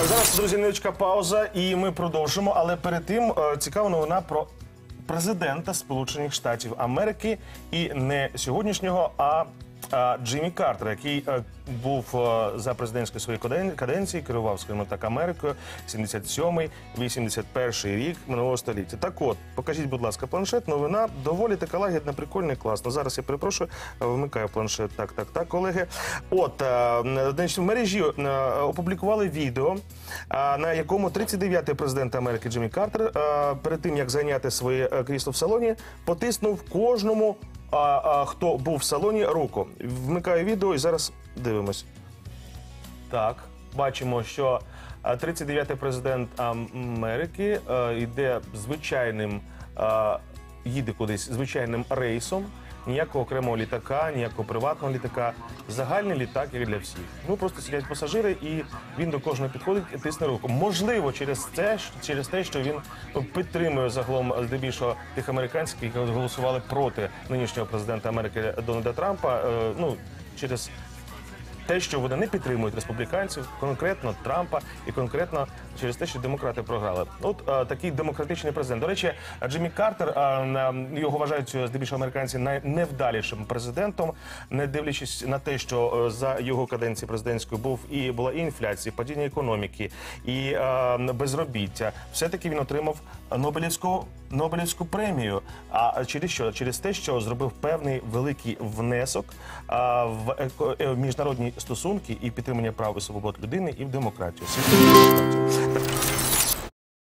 А зараз, друзі, невеличка пауза, і ми продовжимо. Але перед тим е, цікава новина про президента Сполучених Штатів Америки і не сьогоднішнього, а. Джиммі Картера, який е, був е, за президентської своєї каден- каденції, керував, скажімо так, Америкою 77-й, 81-й рік минулого століття. Так от, покажіть, будь ласка, планшет. Новина доволі така лагідна, прикольна класна. Зараз я перепрошую, е, вмикаю планшет. Так, так, так, колеги. От значить, в мережі опублікували відео, на якому 39-й президент Америки Джиммі Картер перед тим як зайняти своє крісло в салоні, потиснув кожному. А, а, хто був в салоні руку. Вмикаю відео і зараз дивимось. Так, бачимо, що а, 39-й президент Америки е, йде звичайним, їде кудись звичайним рейсом. Ніякого окремого літака, ніякого приватного літака. Загальний літак, як для всіх. Ну просто сидять пасажири, і він до кожного підходить і тисне руку. Можливо, через це через те, що він підтримує загалом здебільшого тих американців, які голосували проти нинішнього президента Америки Дональда Трампа. е, Ну через те, що вони не підтримують республіканців, конкретно Трампа, і конкретно через те, що демократи програли. От е, такий демократичний президент. До речі, Джиммі Картер е, на- його вважають е, здебільшого американці найневдалішим президентом, не дивлячись на те, що е, за його каденції президентської був і була і інфляція, і падіння економіки, і е, безробіття. Все таки він отримав Нобелівську Нобелівську премію. А через що? Через те, що зробив певний великий внесок в еко- е, міжнародні стосунки і підтримання прав і свобод людини і в демократію.